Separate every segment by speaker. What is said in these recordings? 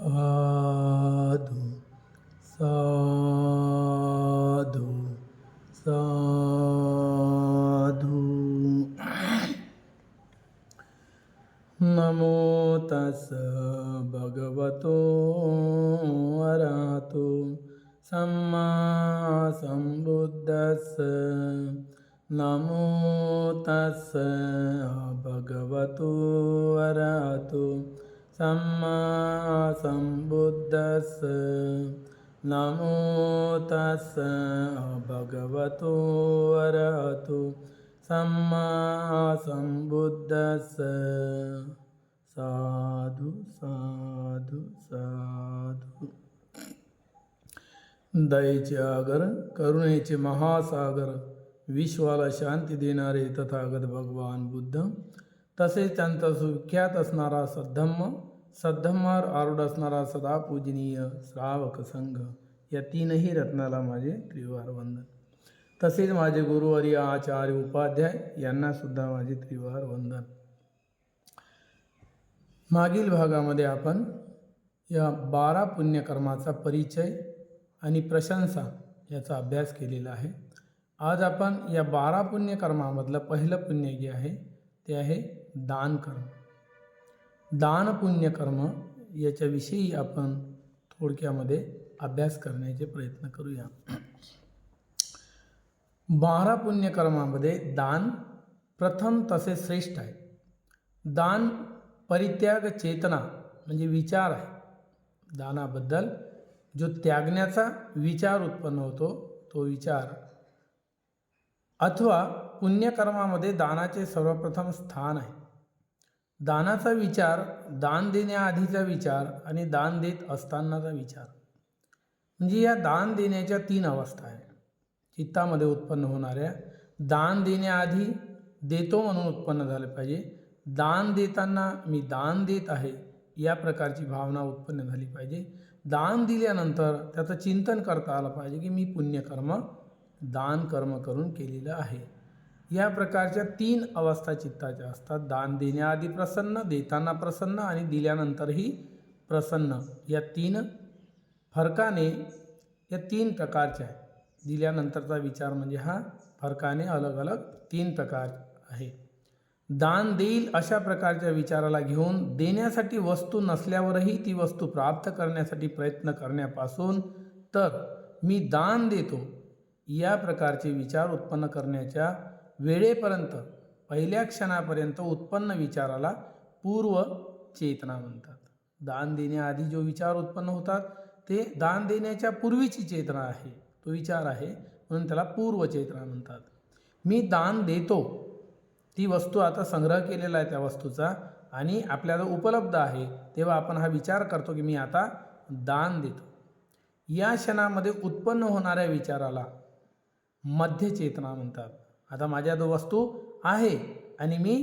Speaker 1: साधु साधु साधु नमो तस् भगवतो अरहतो सम्मा सम्बुद्धस्स नमो तस् भगवतो अरहतो सम्मा तस् नमो तस् भगवतो अरहतु सम्मा सम्बुद्धस्। साधु साधु साधु। दयेचे आगर करुणेचे महासागर विश्वाला शांती देणारे तथागत भगवान बुद्ध तसेच त्यांचा सुख्यात असणारा सद्धम्म सद्धम्मावर आरूढ असणारा सदा पूजनीय श्रावक संघ. या तीनही रत्नाला माझे त्रिवार वंदन. तसेच माझे गुरुवारी आचार्य उपाध्याय यांना सुद्धा माझे त्रिवार वंदन. मागील भागामध्ये आपण या बारा पुण्यकर्माचा परिचय आणि प्रशंसा याचा अभ्यास केलेला आहे. आज आपण या बारा पुण्यकर्मामधलं पहिलं पुण्य जे आहे ते आहे दानकर्म. दान पुण्यकर्म याच्याविषयी आपण थोडक्यामध्ये अभ्यास करण्याचे प्रयत्न करूया. बारा पुण्यकर्मामध्ये दान प्रथम तसे श्रेष्ठ आहे. दान परित्याग चेतना म्हणजे विचार आहे. दानाबद्दल जो त्यागण्याचा विचार उत्पन्न होतो तो विचार अथवा पुण्यकर्मामध्ये दानाचे सर्वप्रथम स्थान आहे. दानाचा विचार दान देण्याआधीचा विचार आणि दान देत असतानाचा विचार. म्हणजे या दान देण्याच्या तीन अवस्था आहे चित्तामध्ये उत्पन्न होणाऱ्या दान देण्याआधी देतो म्हणून उत्पन्न झालं पाहिजे. दान देताना मी दान देत आहे या प्रकारची भावना उत्पन्न झाली पाहिजे. दान दिल्यानंतर त्याचं चिंतन करता आलं पाहिजे की मी पुण्यकर्म दान कर्म करून केलेलं आहे. या प्रकारच्या तीन अवस्था चित्ताच्या असतात. दान देण्याआधी प्रसन्न देताना प्रसन्न आणि दिल्यानंतरही प्रसन्न. या तीन फरकाने या तीन प्रकारच्या आहे दिल्यानंतरचा विचार म्हणजे हा फरकाने अलग अलग तीन प्रकार आहे. दान देईल अशा प्रकारच्या विचाराला घेऊन देण्यासाठी वस्तू नसल्यावरही ती वस्तू प्राप्त करण्यासाठी प्रयत्न करण्यापासून तर मी दान देतो या प्रकारचे विचार उत्पन्न करण्याच्या वेळेपर्यंत पहिल्या क्षणापर्यंत उत्पन्न विचाराला पूर्व चेतना म्हणतात. दान देण्याआधी जो विचार उत्पन्न होतात ते दान देण्याच्या पूर्वीची चेतना आहे. तो विचार आहे म्हणून त्याला पूर्व चेतना म्हणतात. मी दान देतो. ती वस्तू आता संग्रह केलेला आहे त्या वस्तूचा आणि आपल्याला उपलब्ध आहे तेव्हा आपण हा विचार करतो की मी आता दान देतो. या क्षणामध्ये उत्पन्न होणाऱ्या विचाराला मध्य चेतना म्हणतात. आता माझ्या जो वस्तू आहे आणि मी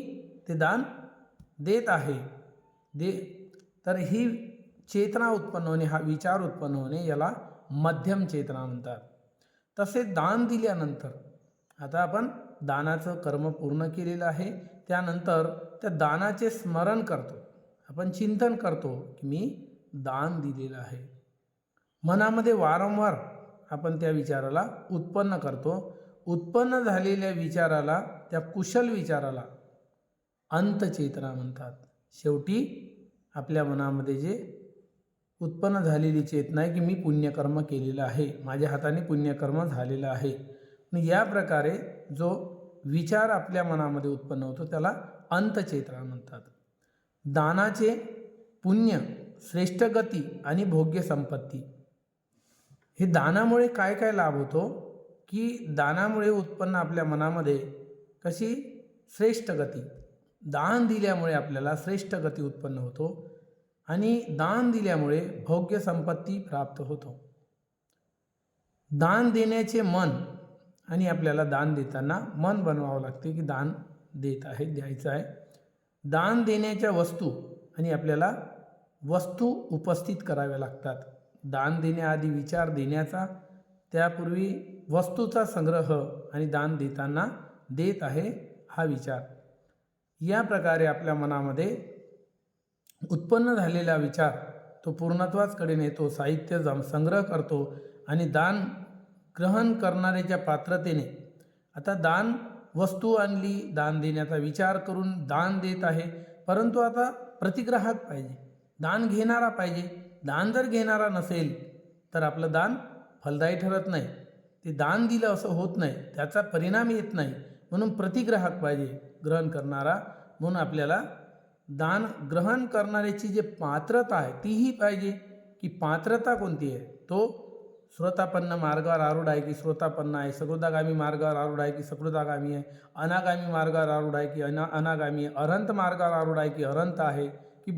Speaker 1: ते दान देत आहे. दे तर ही चेतना उत्पन्न होणे हा विचार उत्पन्न होणे याला मध्यम चेतना म्हणतात. तसेच दान दिल्यानंतर आता आपण दानाचं कर्म पूर्ण केलेलं आहे त्यानंतर त्या दानाचे स्मरण करतो. आपण चिंतन करतो की मी दान दिलेलं आहे. मनामध्ये वारंवार आपण त्या विचाराला उत्पन्न करतो. उत्पन्न झालेल्या विचाराला त्या कुशल विचाराला अंतचेतना म्हणतात. शेवटी आपल्या मनामध्ये जे उत्पन्न झालेली चेतना आहे की मी पुण्यकर्म केलेलं आहे माझ्या हाताने पुण्यकर्म झालेलं आहे आणि या प्रकारे जो विचार आपल्या मनामध्ये उत्पन्न होतो त्याला अंतचेतना म्हणतात. दानाचे पुण्य श्रेष्ठ गती आणि भोग्य संपत्ती हे दानामुळे काय काय लाभ होतो? की दानामुळे उत्पन्न आपल्या मनामध्ये कशी? श्रेष्ठ गती. दान दिल्यामुळे आपल्याला श्रेष्ठ गती उत्पन्न होतो आणि दान दिल्यामुळे भोग्य संपत्ती प्राप्त होतो. दान देण्याचे मन आणि आपल्याला दान देताना मन बनवावं लागते की दान देत आहे द्यायचं आहे. दान देण्याच्या वस्तू आणि आपल्याला वस्तू उपस्थित कराव्या लागतात. दान देण्याआधी विचार देण्याचा त्यापूर्वी वस्तूचा संग्रह आणि दान देताना देत आहे हा विचार. या प्रकारे आपल्या मनामध्ये उत्पन्न झालेला विचार तो पूर्णत्वाचकडे नेतो साहित्य जम संग्रह करतो आणि दान ग्रहण करणाऱ्याच्या पात्रतेने. आता दान वस्तू आणली दान देण्याचा विचार करून दान देत आहे परंतु आता प्रतिग्राहक पाहिजे. दान घेणारा पाहिजे. दान जर घेणारा नसेल तर आपलं दान फलदायी ठरत नाही. ते दान दिलं असं होत नाही त्याचा परिणाम येत नाही म्हणून प्रतिग्राहक पाहिजे ग्रहण करणारा म्हणून आपल्याला दान ग्रहण करणाऱ्याची जे पात्रता आहे तीही पाहिजे की पात्रता कोणती आहे? तो श्रोतापन्न मार्गावर आरूढ आहे की श्रोतापन्न आहे सकृदागामी मार्गावर आरूढ आहे की सकृदागामी आहे अनागामी मार्गावर आरूढ आहे की अना अनागामी आहे अरंत मार्गावर आरूढ आहे की अरंत आहे की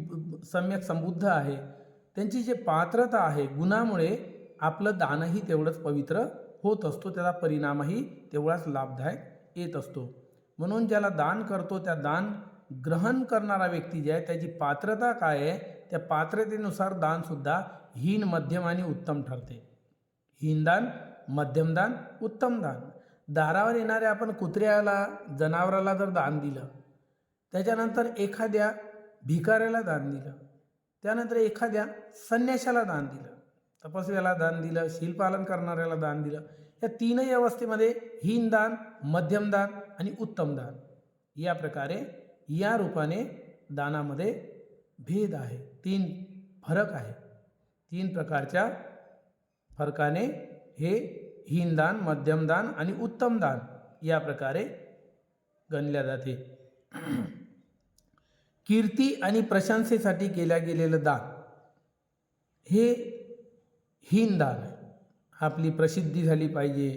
Speaker 1: सम्यक समृद्ध आहे त्यांची जे पात्रता आहे गुणामुळे आपलं दानही तेवढंच पवित्र होत असतो त्याचा परिणामही तेवढाच लाभदायक येत असतो. म्हणून ज्याला दान करतो त्या दान ग्रहण करणारा व्यक्ती जे आहे त्याची पात्रता काय आहे त्या पात्रतेनुसार दानसुद्धा हीन मध्यम आणि उत्तम ठरते. हीनदान मध्यमदान उत्तम दान. दारावर येणाऱ्या आपण कुत्र्याला जनावराला जर दान दिलं त्याच्यानंतर एखाद्या भिकाऱ्याला दान दिलं त्यानंतर एखाद्या संन्याशाला दान दिलं तपस्व्याला दान दिलं शीलपालन करणाऱ्याला दान दिलं. या तीनही अवस्थेमध्ये हीनदान मध्यमदान आणि उत्तम दान. या प्रकारे या रूपाने दानामध्ये भेद आहे. तीन फरक आहे. तीन प्रकारच्या फरकाने हे हीन दान मध्यमदान आणि उत्तम दान या प्रकारे गणल्या जाते. कीर्ती आणि प्रशंसेसाठी केल्या गेलेलं दान हे हीन दान आहे आपली प्रसिद्धी झाली पाहिजे.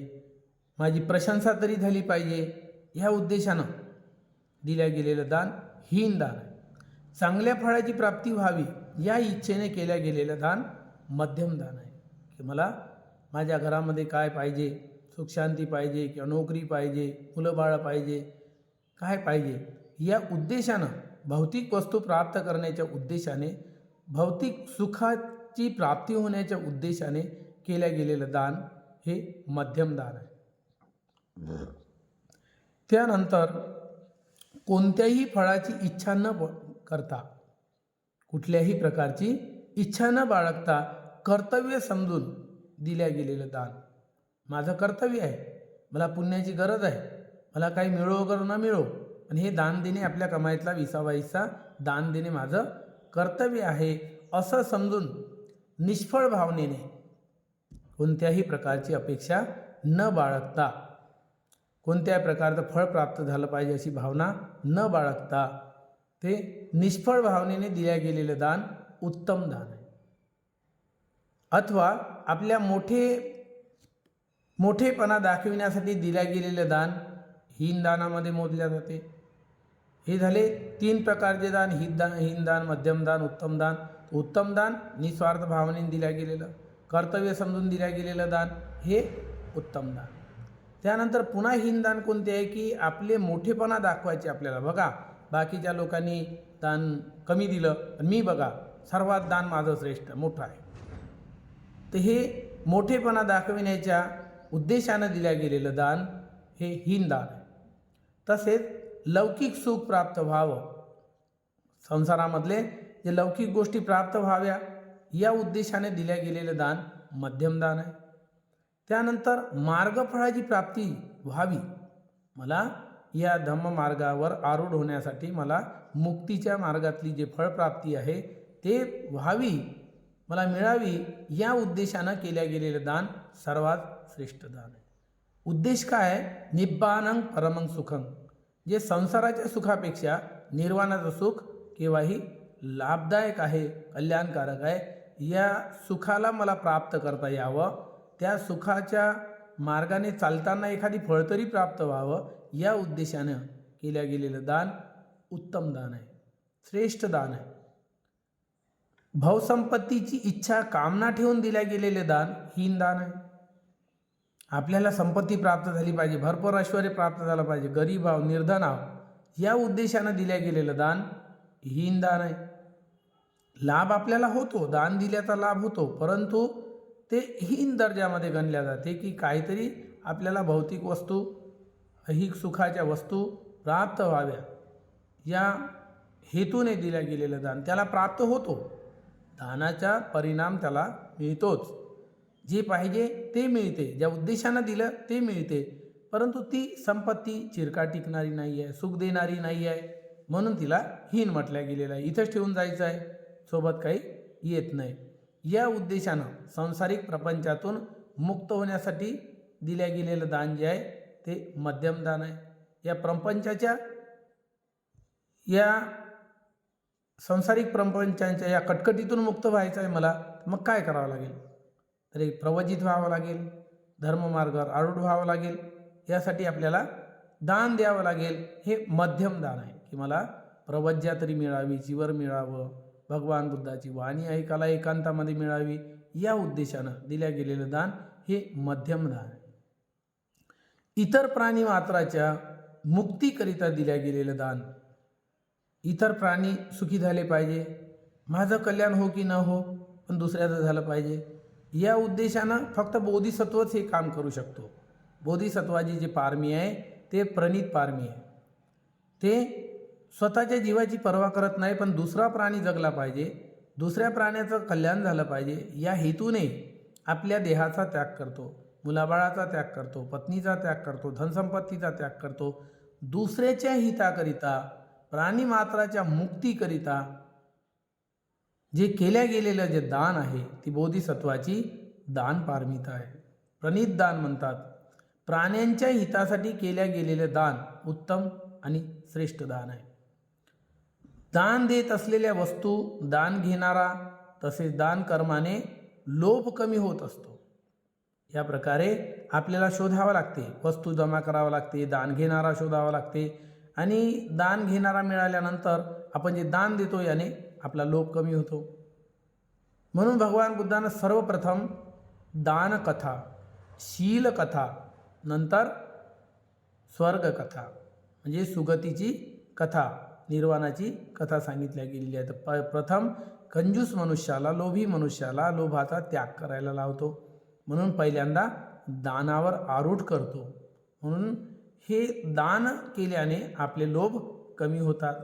Speaker 1: माझी प्रशंसा तरी झाली पाहिजे. ह्या उद्देशानं दिल्या गेलेलं दान हीन दान आहे चांगल्या फळाची प्राप्ती व्हावी या इच्छेने केल्या गेलेलं दान मध्यम दान आहे. की मला माझ्या घरामध्ये काय पाहिजे? सुखशांती पाहिजे किंवा नोकरी पाहिजे? मुलं बाळं पाहिजे? काय पाहिजे? या उद्देशानं भौतिक वस्तू प्राप्त करण्याच्या उद्देशाने भौतिक ची प्राप्ती होण्याच्या उद्देशाने केल्या गेलेलं दान हे मध्यम दान आहे. त्यानंतर कोणत्याही फळाची इच्छा न करता कुठल्याही प्रकारची इच्छा न बाळगता कर्तव्य समजून दिल्या गेलेलं दान. माझं कर्तव्य आहे. मला पुण्याची गरज आहे. मला काही मिळो वगैरे न मिळो. पण हे दान देणे आपल्या कमाईतला विसावा हिस्सा दान देणे माझं कर्तव्य आहे असं समजून निष्फळ भावनेने कोणत्याही प्रकारची अपेक्षा न बाळगता कोणत्या प्रकारचं फळ प्राप्त झालं पाहिजे अशी भावना न बाळगता ते निष्फळ भावनेने दिल्या गेलेलं दान उत्तम दान आहे. अथवा आपल्या मोठे मोठेपणा दाखविण्यासाठी दिल्या गेलेलं दान हीन दानामध्ये मोजल्या जाते. हे झाले तीन प्रकारचे दान हितदान मध्यम मध्यमदान उत्तम दान. उत्तम दान निस्वार्थ भावनेने दिल्या गेलेलं कर्तव्य समजून दिल्या गेलेलं दान हे उत्तम दान. त्यानंतर पुन्हा हीनदान कोणते आहे की आपले मोठेपणा दाखवायचे आपल्याला. बघा बाकीच्या लोकांनी दान कमी दिलं पण मी बघा सर्वात दान माझं श्रेष्ठ मोठं आहे. तर हे मोठेपणा दाखविण्याच्या उद्देशानं दिल्या गेलेलं दान हे हीन दान आहे. तसेच लौकिक सुख प्राप्त व्हावं संसारामधले जे लौकिक गोष्टी प्राप्त व्हाव्या या उद्देशाने दिल्या गेलेलं दान मध्यम दान आहे. त्यानंतर मार्गफळाची प्राप्ती व्हावी. मला या धम्म मार्गावर आरूढ होण्यासाठी मला मुक्तीच्या मार्गातली जे फळप्राप्ती आहे ते व्हावी. मला मिळावी या उद्देशानं केल्या गेलेलं दान सर्वात श्रेष्ठ दान आहे. उद्देश काय आहे? निब्बानंग परमं सुखंग जे संसाराच्या सुखापेक्षा निर्वाणाचं सुख केव्हाही लाभदायक आहे कल्याणकारक आहे. या सुखाला मला प्राप्त करता यावं. त्या सुखाच्या मार्गाने चालताना एखादी फळ तरी प्राप्त व्हावं. या उद्देशानं केल्या गेलेलं दान उत्तम दान आहे. श्रेष्ठ दान आहे. भावसंपत्तीची इच्छा कामना ठेवून दिल्या गेलेले दान हीन दान आहे. आपल्याला संपत्ती प्राप्त झाली पाहिजे भरपूर ऐश्वर प्राप्त झालं पाहिजे गरीब आहो निर्धन आहो या उद्देशानं दिल्या गेलेलं दान हीन दान आहे. लाभ आपल्याला होतो दान दिल्याचा लाभ होतो परंतु ते हीन दर्जामध्ये गणल्या जाते की काहीतरी आपल्याला भौतिक वस्तू ही सुखाच्या वस्तू प्राप्त व्हाव्या. या हेतूने दिल्या गेलेलं दान त्याला प्राप्त होतो. दानाचा परिणाम त्याला मिळतोच. जे पाहिजे ते मिळते ज्या उद्देशानं दिलं ते मिळते परंतु ती संपत्ती चिरका टिकणारी नाही आहे सुख देणारी नाही आहे म्हणून तिला हीन म्हटल्या गेलेलं आहे. इथंच ठेवून जायचं आहे. सोबत काही येत नाही. या उद्देशानं सांसारिक प्रपंचातून मुक्त होण्यासाठी दिल्या गेलेलं दान जे आहे ते मध्यम दान आहे. या प्रपंचाच्या या सांसारिक प्रपंचांच्या या कटकटीतून मुक्त व्हायचं आहे मला मग काय करावं लागेल? तर एक प्रवचित व्हावं लागेल धर्ममार्गावर आरूढ व्हावं लागेल यासाठी आपल्याला दान द्यावं लागेल हे मध्यम दान आहे. की मला प्रवज्या तरी मिळावी जीवर मिळावं भगवान बुद्धाची वाणी ऐकायला एकांतामध्ये मिळावी या उद्देशानं दिल्या गेलेलं दान हे मध्यम दान. इतर प्राणी मात्राच्या मुक्तीकरिता दिल्या गेलेलं दान. इतर प्राणी सुखी झाले पाहिजे. माझं कल्याण हो की न हो पण दुसऱ्याचं झालं पाहिजे. या उद्देशानं फक्त बोधिसत्वच हे काम करू शकतो. बोधिसत्वाची जे पारमी आहे ते प्रणित पारमी आहे. ते स्वतःच्या जीवाची पर्वा करत नाही पण दुसरा प्राणी जगला पाहिजे दुसऱ्या प्राण्याचं कल्याण झालं पाहिजे या हेतूने आपल्या देहाचा त्याग करतो मुलाबाळाचा त्याग करतो पत्नीचा त्याग करतो धनसंपत्तीचा त्याग करतो. दुसऱ्याच्या हिताकरिता प्राणीमात्राच्या मुक्तीकरिता जे केल्या गेलेलं जे दान आहे ती बोधिसत्वाची दान पारमिता आहे. प्रणित दान म्हणतात. प्राण्यांच्या हितासाठी केल्या गेलेलं दान उत्तम आणि श्रेष्ठ दान आहे. दान देत असलेल्या वस्तू दान घेणारा तसेच दान कर्माने लोभ कमी होत असतो. या प्रकारे आपल्याला शोधावं लागते. वस्तू जमा करावं लागते दान घेणारा शोधावा लागते. आणि दान घेणारा मिळाल्यानंतर आपण जे दान देतो याने आपला लोभ कमी होतो. म्हणून भगवान बुद्धानं सर्वप्रथम दानकथा शीलकथा नंतर स्वर्गकथा म्हणजे सुगतीची कथा निर्वाणाची कथा सांगितल्या गेलेली आहे. तर प प्रथम कंजूस मनुष्याला लोभी मनुष्याला लोभाचा त्याग करायला लावतो. म्हणून पहिल्यांदा दानावर आरूढ करतो. म्हणून हे दान केल्याने आपले लोभ कमी होतात.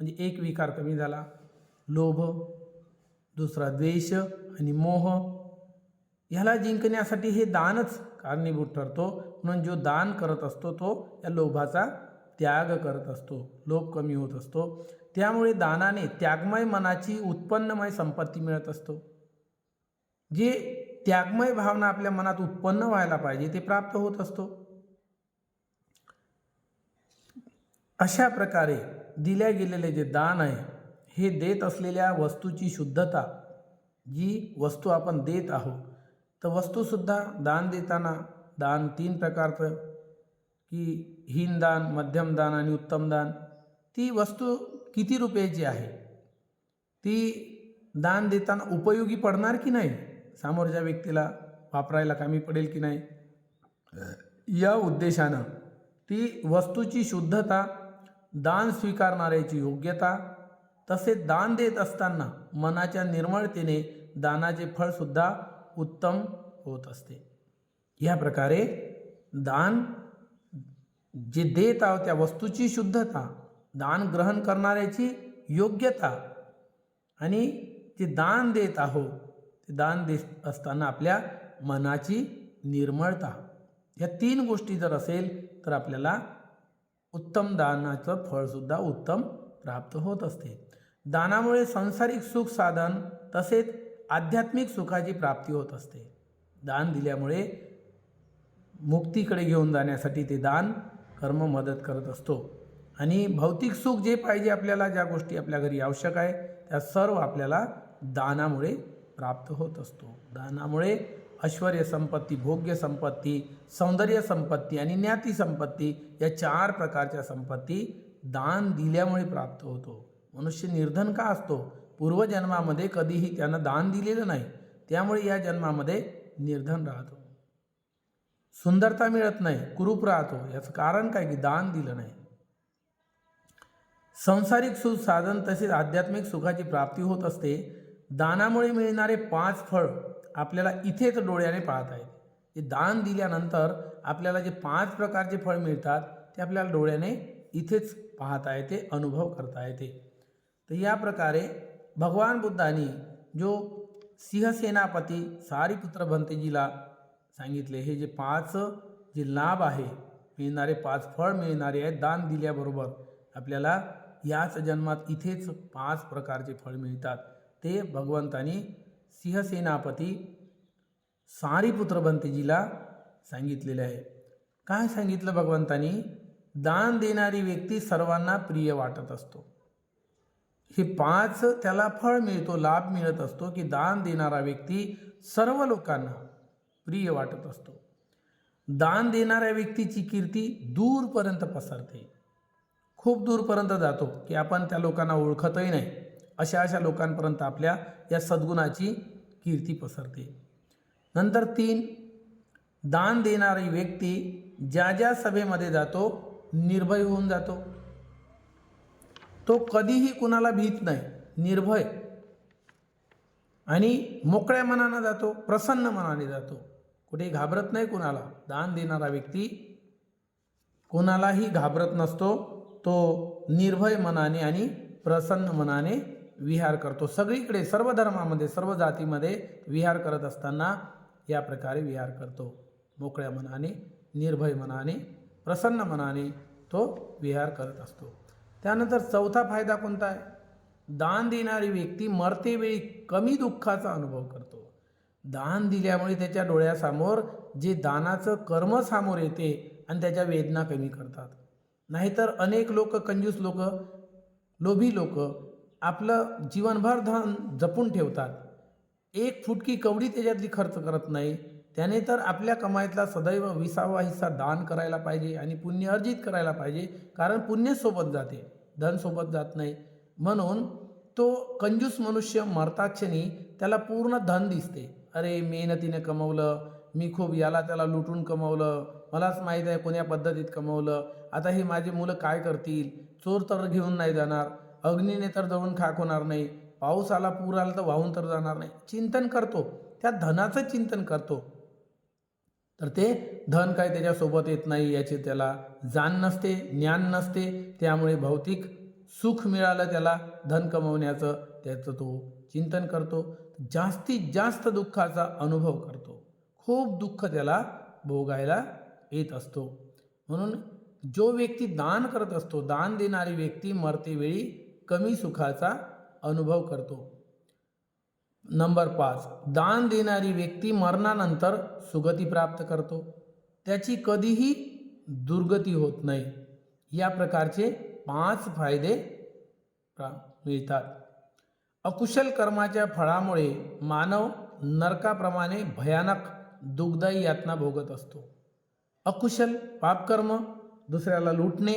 Speaker 1: म्हणजे एक विकार कमी झाला. लोभ दुसरा द्वेष आणि मोह. ह्याला जिंकण्यासाठी हे दानच कारणीभूत ठरतो. म्हणून जो दान करत असतो तो या लोभाचा त्याग करत असतो लोभ कमी होत असतो. त्यामुळे दानाने त्यागमय मनाची उत्पन्नमय संपत्ती मिळत असतो. जे त्यागमय भावना आपल्या मनात उत्पन्न व्हायला पाहिजे ते प्राप्त होत असतो. अशा प्रकारे दिल्या गेलेले जे दान आहे हे देत असलेल्या वस्तूची शुद्धता जी वस्तू आपण देत आहोत तर वस्तूसुद्धा दान देताना दान तीन प्रकारचं की हीन दान आणि उत्तम दान ती वस्तू किती रुपयाची आहे? ती दान देताना उपयोगी पडणार की नाही? समोरच्या व्यक्तीला वापरायला कामी पडेल की नाही? या उद्देशानं ती वस्तूची शुद्धता दान स्वीकारणाऱ्याची योग्यता तसेच दान देत असताना मनाच्या निर्मळतेने दानाचे फळसुद्धा उत्तम होत असते. या प्रकारे दान जे देत आहोत त्या वस्तूची शुद्धता दान ग्रहण करणाऱ्याची योग्यता. आणि जे दान देत आहो ते दान देत असताना आपल्या मनाची निर्मळता. या तीन गोष्टी जर असेल तर आपल्याला उत्तम दानाचं फळसुद्धा उत्तम प्राप्त होत असते. दानामुळे सांसारिक सुख साधन तसेच आध्यात्मिक सुखाची प्राप्ती होत असते. दान दिल्यामुळे मुक्तीकडे घेऊन जाण्यासाठी ते दान कर्म मदत करत असतो. आणि भौतिक सुख जे पाहिजे आपल्याला ज्या गोष्टी आपल्या घरी आवश्यक आहे त्या सर्व आपल्याला दानामुळे प्राप्त होत असतो. दानामुळे ऐश्वर संपत्ती भोग्य संपत्ती सौंदर्य संपत्ती आणि ज्ञाती संपत्ती या चार प्रकारच्या संपत्ती दान दिल्यामुळे प्राप्त होतो. मनुष्य निर्धन का असतो? पूर्वजन्मामध्ये कधीही त्यानं दान दिलेलं नाही. त्यामुळे या जन्मामध्ये निर्धन राहतो. सुंदरता मिळत नाही कुरूप राहतो. याचं कारण काय की दान दिलं नाही. संसारिक सुख साधन तसेच आध्यात्मिक सुखाची प्राप्ती होत असते. दानामुळे मिळणारे पाच फळ आपल्याला इथेच डोळ्याने पाहता येते. जे दान दिल्यानंतर आपल्याला जे पाच प्रकारचे फळ मिळतात ते आपल्याला डोळ्याने इथेच पाहता येते अनुभव करता येते. तर या प्रकारे भगवान बुद्धांनी जो सिंहसेनापती सारीपुत्र भंतेजीला सांगितले हे जे पाच जे लाभ आहे मिळणारे पाच फळ मिळणारे आहेत दान दिल्याबरोबर आपल्याला याच जन्मात इथेच पाच प्रकारचे फळ मिळतात. ते भगवंतानी सिंहसेनापती सारीपुत्रभंतेजीला सांगितलेले आहे. काय सांगितलं भगवंतानी? दान देणारी व्यक्ती सर्वांना प्रिय वाटत असतो. हे पाच त्याला फळ मिळतो लाभ मिळत असतो की दान देणारा व्यक्ती सर्व लोकांना प्रिय वाटत असतो. दान देणाऱ्या व्यक्तीची कीर्ती दूरपर्यंत पसरते. खूप दूरपर्यंत जातो की आपण त्या लोकांना ओळखतही नाही. अशा अशा लोकांपर्यंत आपल्या या सद्गुणाची कीर्ती पसरते. नंतर तीन दान देणारी व्यक्ती ज्या ज्या सभेमध्ये जातो निर्भय होऊन जातो. तो कधीही कुणाला भीत नाही निर्भय. आणि मोकळ्या मनानं जातो प्रसन्न मनाने जातो. कुठे घाबरत नाही कुणाला. दान देणारा व्यक्ती कोणालाही घाबरत नसतो. तो निर्भय मनाने आणि प्रसन्न मनाने विहार करतो. सगळीकडे सर्व धर्मामध्ये सर्व जातीमध्ये विहार करत असताना या प्रकारे विहार करतो. मोकळ्या मनाने निर्भय मनाने प्रसन्न मनाने तो विहार करत असतो. त्यानंतर चौथा फायदा कोणता आहे? दान देणारी व्यक्ती मरतेवेळी कमी दुःखाचा अनुभव करतो. दान दिल्यामुळे त्याच्या डोळ्यासमोर जे दानाचं कर्म समोर येते आणि त्याच्या वेदना कमी करतात. नाहीतर अनेक लोक कंजूस लोक लोभी लोक आपलं जीवनभर धन जपून ठेवतात. एक फुटकी कवडी त्याच्यातली खर्च करत नाही. त्याने तर आपल्या कमाईतला सदैव विसावा हिस्सा दान करायला पाहिजे आणि पुण्य अर्जित करायला पाहिजे कारण पुण्य सोबत जाते धन सोबत जात नाही. म्हणून तो कंजूस मनुष्य मरताक्षणी त्याला पूर्ण धन दिसते. अरे मेहनतीने कमवलं मी खूप याला त्याला लुटून कमवलं मलाच माहीत आहे कोण्या पद्धतीत कमवलं. आता हे माझे मुलं काय करतील? चोर तर घेऊन नाही जाणार अग्नीने तर जळून खाक होणार नाही पाऊस आला पूर आला तर वाहून तर जाणार नाही. चिंतन करतो त्या धनाचं चिंतन करतो. तर ते धन काय त्याच्यासोबत येत नाही याचे त्याला जाण नसते ज्ञान नसते त्यामुळे भौतिक सुख मिळालं त्याला धन कमवण्याचं त्याचं तो चिंतन करतो. जास्तीत जास्त दुःखाचा अनुभव करतो. खूप दुःख त्याला भोगायला येत असतो. म्हणून जो व्यक्ती दान करत असतो दान देणारी व्यक्ती मरतेवेळी कमी सुखाचा अनुभव करतो. नंबर पाच दान देणारी व्यक्ती मरणानंतर सुगती प्राप्त करतो. त्याची कधीही दुर्गती होत नाही. या प्रकारचे पाच फायदे प्रा- मिळतात. अकुशल कर्माच्या फळामुळे मानव नरकाप्रमाणे भयानक दुःखदायी यातना भोगत असतो. अकुशल पापकर्म दुसऱ्याला लुटणे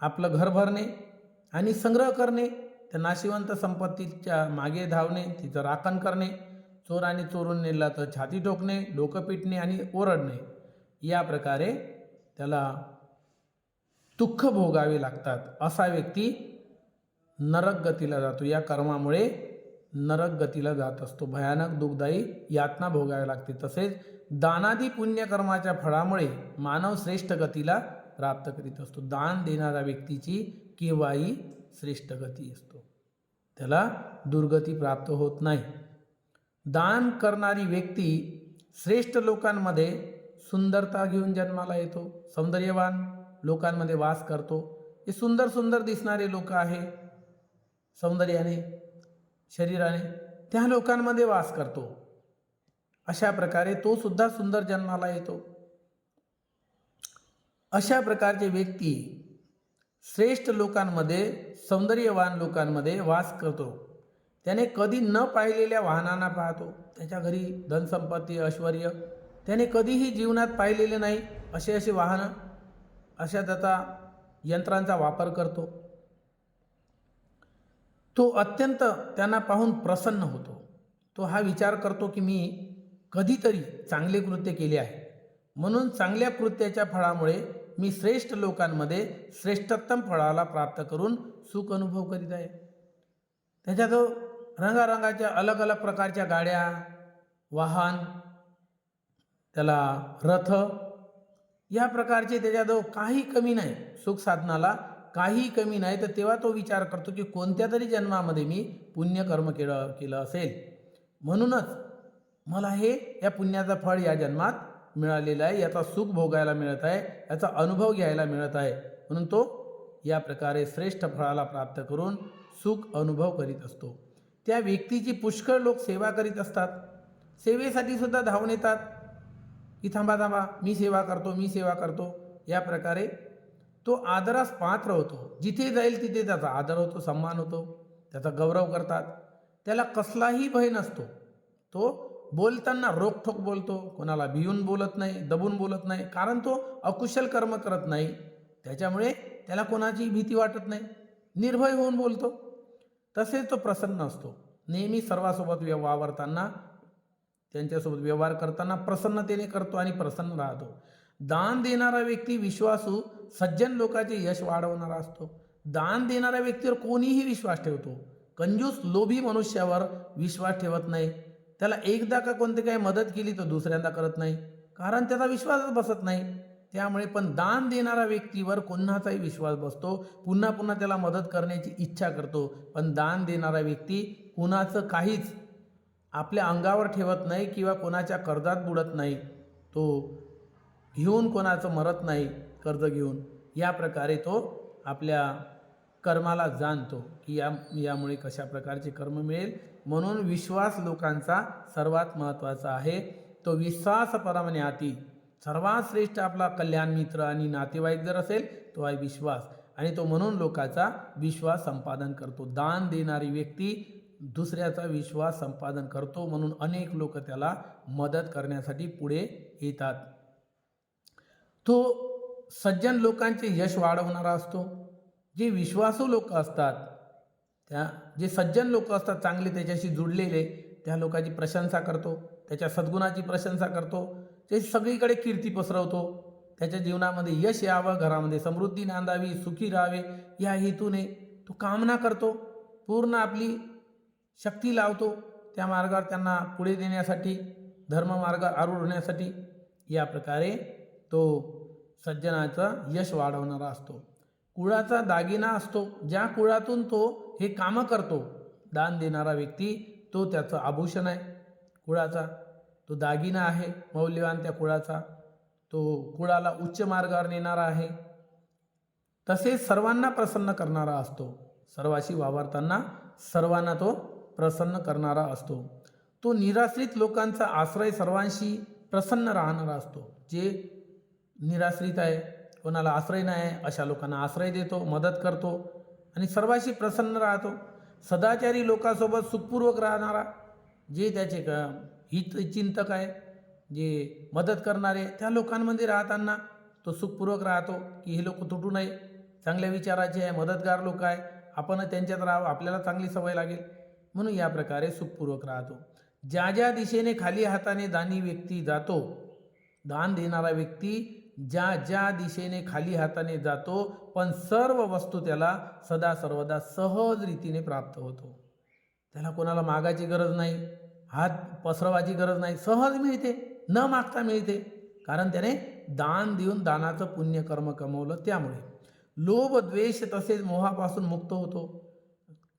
Speaker 1: आपलं घर भरणे आणि संग्रह करणे त्या नाशिवंत संपत्तीच्या मागे धावणे तिचं राखण करणे चोराने चोरून नेला तर छाती ठोकणे डोकं पिटणे आणि ओरडणे या प्रकारे त्याला दुःख भोगावे लागतात असा व्यक्ती नरक गतीला जातो. या कर्मामुळे नरक गतीला जात असतो. भयानक दुःखदायी यातना भोगावी लागते. तसेच दानादी पुण्यकर्माच्या फळामुळे मानव श्रेष्ठ गतीला प्राप्त करीत असतो. दान देणाऱ्या व्यक्तीची केव्हाही श्रेष्ठ गती असतो. त्याला दुर्गती प्राप्त होत नाही. दान करणारी व्यक्ती श्रेष्ठ लोकांमध्ये सुंदरता घेऊन जन्माला येतो. सौंदर्यवान लोकांमध्ये वास करतो. हे सुंदर सुंदर दिसणारे लोक आहे. सौंदर्याने शरीराने त्या लोकांमध्ये वास करतो. अशा प्रकारे तो सुद्धा सुंदर जन्माला येतो. अशा प्रकारचे व्यक्ती श्रेष्ठ लोकांमध्ये सौंदर्यवान लोकांमध्ये वास करतो. त्याने कधी न पाहिलेल्या वाहनांना पाहतो. त्याच्या घरी धनसंपत्ती ऐश्वर त्याने कधीही जीवनात पाहिलेले नाही असे असे वाहनं अशा त्याचा यंत्रांचा वापर करतो. तो अत्यंत त्यांना पाहून प्रसन्न होतो. तो हा विचार करतो की मी कधीतरी चांगले कृत्य केले आहे. म्हणून चांगल्या कृत्याच्या फळामुळे मी श्रेष्ठ लोकांमध्ये श्रेष्ठोत्तम फळाला प्राप्त करून सुख अनुभव करीत आहे. त्याच्यात रंगारंगाच्या अलग अलग प्रकारच्या गाड्या वाहन त्याला रथ या प्रकारचे त्याच्याजवळ काही कमी नाही. सुख साधनाला काही कमी नाही तर तेव्हा तो विचार करतो की कोणत्या तरी जन्मामध्ये मी पुण्यकर्म केलं केलं असेल. म्हणूनच मला हे या पुण्याचं फळ या जन्मात मिळालेलं आहे याचा सुख भोगायला मिळत आहे याचा अनुभव घ्यायला मिळत आहे. म्हणून तो या प्रकारे श्रेष्ठ फळाला प्राप्त करून सुख अनुभव करीत असतो. त्या व्यक्तीची पुष्कळ लोक सेवा करीत असतात. सेवेसाठी सुद्धा धावून येतात. की थांबा थांबा मी सेवा करतो मी सेवा करतो. या प्रकारे तो आदरास पात्र होतो. जिथे जाईल तिथे त्याचा आदर होतो सन्मान होतो. त्याचा गौरव करतात. त्याला कसलाही भय नसतो. तो बोलताना रोखठोक बोलतो. कोणाला भिवून बोलत नाही दबून बोलत नाही. कारण तो अकुशल कर्म करत नाही. त्याच्यामुळे त्याला कोणाची भीती वाटत नाही. निर्भय होऊन बोलतो. तसेच तो प्रसन्न असतो. नेहमी सर्वांसोबत वावरताना त्यांच्यासोबत व्यवहार करताना प्रसन्नतेने करतो आणि प्रसन्न राहतो. दान देणारा व्यक्ती विश्वासू सज्जन लोकांचे यश वाढवणारा असतो. दान देणाऱ्या व्यक्तीवर कोणीही विश्वास ठेवतो. कंजूस लोभी मनुष्यावर विश्वास ठेवत नाही. त्याला एकदा का कोणती काही मदत केली तर दुसऱ्यांदा करत नाही. कारण त्याचा विश्वासच बसत नाही. त्यामुळे पण दान देणाऱ्या व्यक्तीवर कोणाचाही विश्वास बसतो. पुन्हा पुन्हा त्याला मदत करण्याची इच्छा करतो. पण दान देणारा व्यक्ती कुणाचं काहीच आपल्या अंगावर ठेवत नाही किंवा कोणाच्या कर्जात बुडत नाही. तो घेऊन कोणाचं मरत नाही. कर्ज घेऊन या प्रकारे तो आपल्या कर्माला जाणतो की या यामुळे कशा प्रकारचे कर्म मिळेल. म्हणून विश्वास लोकांचा सर्वात महत्त्वाचा आहे. तो विश्वास परमण्याती सर्वात श्रेष्ठ आपला कल्याण मित्र आणि नातेवाईक जर असेल तो आहे विश्वास. आणि तो म्हणून लोकांचा विश्वास संपादन करतो. दान देणारी व्यक्ती दुसऱ्याचा विश्वास संपादन करतो म्हणून अनेक लोक त्याला मदत करण्यासाठी पुढे येतात. तो सज्जन लोकांचे यश वाढवणारा असतो. जे विश्वासू लोक असतात त्या जे सज्जन लोक असतात चांगले त्याच्याशी जुडलेले त्या लोकांची प्रशंसा करतो त्याच्या सद्गुणाची प्रशंसा करतो ते सगळीकडे कीर्ती पसरवतो त्याच्या जीवनामध्ये यश यावं घरामध्ये समृद्धी नांदावी सुखी राहावे या हेतूने तो कामना करतो पूर्ण आपली शक्ती लावतो त्या मार्गावर त्यांना पुढे देण्यासाठी धर्ममार्ग आरूढण्यासाठी या प्रकारे तो सज्जनाचा यश वाढवणारा असतो. कुळाचा दागिना असतो. ज्या कुळातून तो हे कामं करतो दान देणारा व्यक्ती तो त्याचं आभूषण आहे. कुळाचा तो दागिना आहे मौल्यवान त्या कुळाचा. तो कुळाला उच्च मार्गावर नेणारा आहे. तसेच सर्वांना प्रसन्न करणारा असतो. सर्वाशी वावरताना सर्वांना तो प्रसन्न करणारा असतो. तो निराश्रित लोकांचा आश्रय सर्वांशी प्रसन्न राहणारा असतो. जे निराश्रित आहे कोणाला आश्रय नाही आहे अशा लोकांना आश्रय देतो मदत करतो आणि सर्वाशी प्रसन्न राहतो. सदाचारी लोकांसोबत सुखपूर्वक राहणारा जे त्याचे क हितचिंतक आहे जे मदत करणारे त्या लोकांमध्ये राहताना तो सुखपूर्वक राहतो की हे लोक तुटू नये. चांगल्या विचाराचे आहे मदतगार लोक आहे आपण त्यांच्यात राहावं आपल्याला चांगली सवय लागेल. म्हणून या प्रकारे सुखपूर्वक राहतो. ज्या ज्या दिशेने खाली हाताने दानी व्यक्ती जातो दान देणारा व्यक्ती ज्या ज्या दिशेने खाली हाताने जातो पण सर्व वस्तू त्याला सदा सर्वदा सहज रीतीने प्राप्त होतो. त्याला कोणाला मागायची गरज नाही हात पसरवायची गरज नाही सहज मिळते न मागता मिळते. कारण त्याने दान देऊन दानाचं पुण्यकर्म कमवलं त्यामुळे. लोभ द्वेष तसेच मोहापासून मुक्त होतो.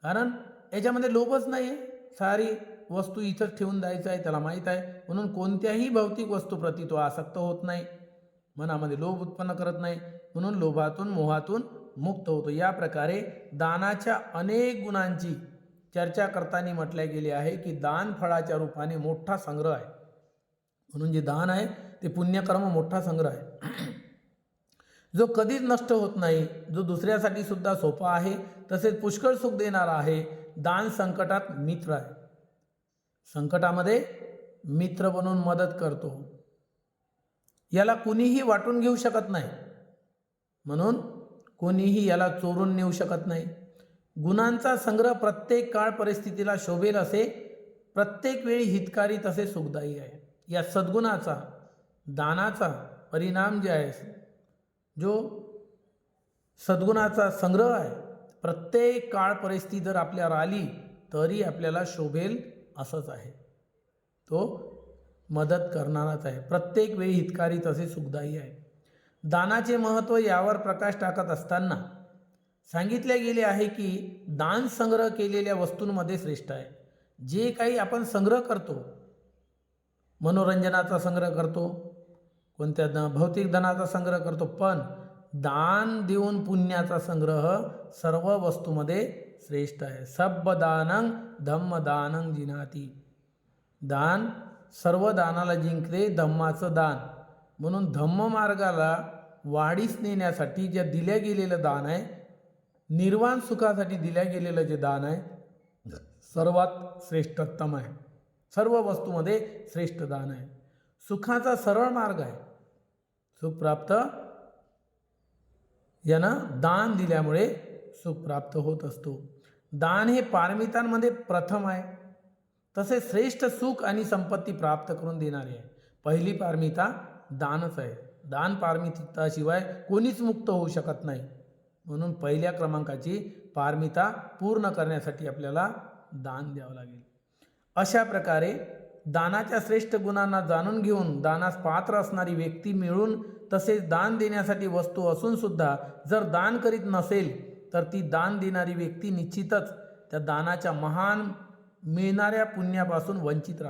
Speaker 1: कारण याच्यामध्ये लोभच नाही आहे सारी वस्तू इथंच ठेवून द्यायचं आहे त्याला माहीत आहे. म्हणून कोणत्याही भौतिक वस्तूप्रती तो आसक्त होत नाही. मनामध्ये लोभ उत्पन्न करत नाही. म्हणून लोभातून मोहातून मुक्त होतो. या प्रकारे दानाच्या अनेक गुणांची चर्चा करताना म्हटले गेले आहे की दान फळाच्या रूपाने मोठा संग्रह आहे. म्हणून जे दान आहे ते पुण्यकर्म मोठा संग्रह आहे. जो कधीच नष्ट होत नाही जो दुसऱ्यासाठी सुद्धा सोपा आहे तसेच पुष्कळ सुख देणारा आहे दान संकटात मित्र आहे. संकटामध्ये मित्र बनून मदत करतो. याला कुणीही वाटून घेऊ शकत नाही. म्हणून कोणीही याला चोरून नेऊ शकत नाही. गुणांचा संग्रह प्रत्येक काळ परिस्थितीला शोभेल असे प्रत्येक वेळी हितकारी तसे सुखदायी आहे. या सद्गुणाचा दानाचा परिणाम जे आहे जो सद्गुणाचा संग्रह आहे प्रत्येक काळ परिस्थिती जर आपल्यावर आली तरी आपल्याला शोभेल असंच आहे. तो मदत करणाराच आहे. प्रत्येक वेळी हितकारी तसे सुखदायी आहे. दानाचे महत्त्व यावर प्रकाश टाकत असताना सांगितले गेले आहे की दान संग्रह केलेल्या वस्तूंमध्ये श्रेष्ठ आहे. जे काही आपण संग्रह करतो मनोरंजनाचा संग्रह करतो कोणत्या द भौतिक धनाचा संग्रह करतो पण दान देऊन पुण्याचा संग्रह सर्व वस्तूमध्ये श्रेष्ठ आहे. सब्ब धम्मदानंग जिनाती. दान सर्व दानाला जिंकते धम्माचं दान. म्हणून धम्म मार्गाला वाढीस नेण्यासाठी ज्या दिल्या गेलेलं दान आहे निर्वाण सुखासाठी दिल्या गेलेलं जे दान आहे सर्वात श्रेष्ठोत्तम आहे. सर्व वस्तूमध्ये श्रेष्ठ दान आहे. सुखाचा सरळ मार्ग आहे. सुख प्राप्त यानं दान दिल्यामुळे सुख प्राप्त होत असतो. दान हे पारमितांमध्ये प्रथम आहे. तसे श्रेष्ठ सुख आणि संपत्ती प्राप्त करून देणारी आहे. पहिली पारमिता दानच आहे. दान पारमिताशिवाय कोणीच मुक्त होऊ शकत नाही. म्हणून पहिल्या क्रमांकाची पारमिता पूर्ण करण्यासाठी आपल्याला दान द्यावं लागेल. अशा प्रकारे दानाच्या श्रेष्ठ गुणांना जाणून घेऊन दानास पात्र असणारी व्यक्ती मिळून तसेच दान देण्यासाठी वस्तू असून सुद्धा जर दान करीत नसेल तर ती दान देणारी व्यक्ती निश्चितच त्या दानाच्या महान मिळणाऱ्या पुण्यापासून वंचित राहते